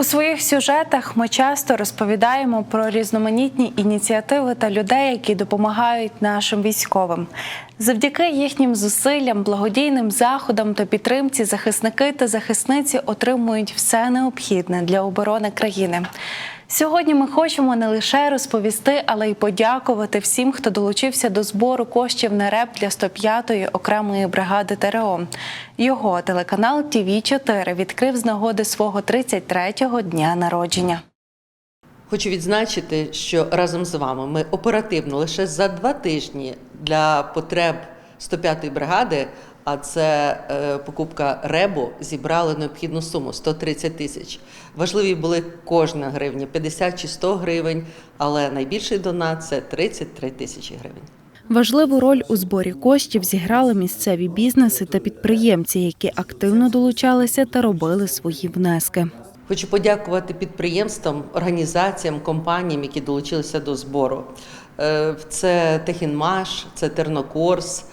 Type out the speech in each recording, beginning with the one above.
У своїх сюжетах ми часто розповідаємо про різноманітні ініціативи та людей, які допомагають нашим військовим. Завдяки їхнім зусиллям, благодійним заходам та підтримці захисники та захисниці отримують все необхідне для оборони країни. Сьогодні ми хочемо не лише розповісти, але й подякувати всім, хто долучився до збору коштів на РЕП для 105-ї окремої бригади ТРО. Його телеканал ТВ 4 відкрив з нагоди свого 33-го дня народження. Хочу відзначити, що разом з вами ми оперативно лише за два тижні для потреб 105-ї бригади, а це е, покупка ребу, зібрали необхідну суму 130 тисяч. Важливі були кожна гривня 50 чи 100 гривень, але найбільший донат це 33 тисячі гривень. Важливу роль у зборі коштів зіграли місцеві бізнеси та підприємці, які активно долучалися та робили свої внески. Хочу подякувати підприємствам, організаціям, компаніям, які долучилися до збору. Е, Це Техінмаш, це Тернокорс,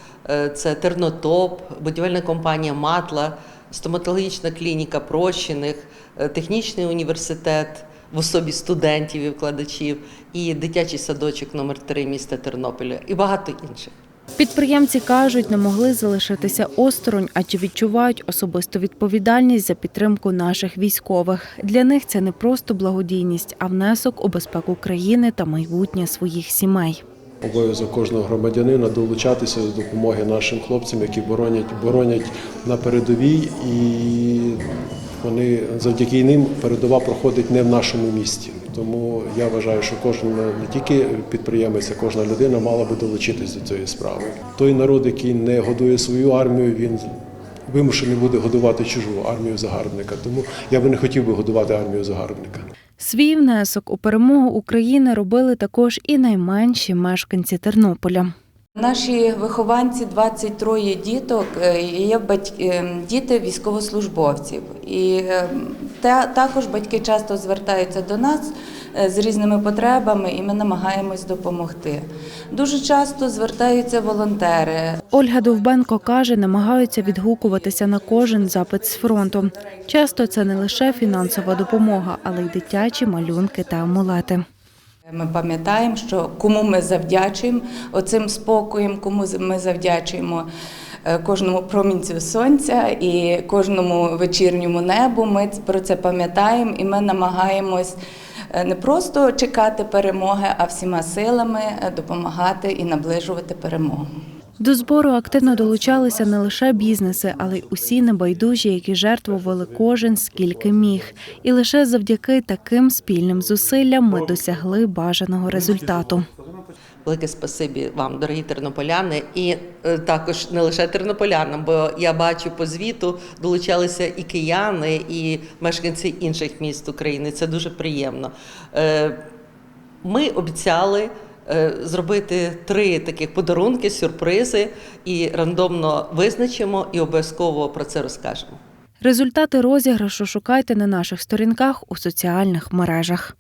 це Тернотоп, будівельна компанія Матла, стоматологічна клініка Прощених, е, технічний університет в особі студентів і викладачів, і дитячий садочок номер 3 міста Тернополя, і багато інших. Підприємці кажуть, не могли залишитися осторонь, адже відчувають особисту відповідальність за підтримку наших військових. Для них це не просто благодійність, а внесок у безпеку країни та майбутнє своїх сімей. Обов'язок кожного громадянина долучатися до допомоги нашим хлопцям, які боронять, боронять на передовій, і вони завдяки ним передова проходить не в нашому місті. Тому я вважаю, що кожен не тільки підприємець, а кожна людина мала би долучитись до цієї справи. Той народ, який не годує свою армію, він вимушений буде годувати чужу армію загарбника. Тому я би не хотів би годувати армію загарбника. Свій внесок у перемогу України робили також і найменші мешканці Тернополя. Наші вихованці 23 діток е, є е, діти військовослужбовців. І е, та, також батьки часто звертаються до нас з різними потребами, і ми намагаємось допомогти. Дуже часто звертаються волонтери. Ольга Довбенко каже, намагаються відгукуватися на кожен запит з фронту. Часто це не лише фінансова допомога, але й дитячі малюнки та амулети. Ми пам'ятаємо, що кому ми завдячуємо оцим спокоєм, кому ми завдячуємо е, кожному промінцю сонця і кожному вечірньому небу. Ми про це пам'ятаємо і ми намагаємось е, не просто чекати перемоги, а всіма силами е, допомагати і наближувати перемогу. До збору активно долучалися не лише бізнеси, але й усі небайдужі, які жертвували кожен скільки міг. І лише завдяки таким спільним зусиллям ми досягли бажаного результату. Велике спасибі вам, дорогі тернополяни, і е, також не лише тернополянам, бо я бачу по звіту долучалися і кияни, і мешканці інших міст України. Це дуже приємно. Е, Ми обіцяли е, зробити три таких подарунки, сюрпризи, і рандомно визначимо і обов'язково про це розкажемо. Результати розіграшу шукайте на наших сторінках у соціальних мережах.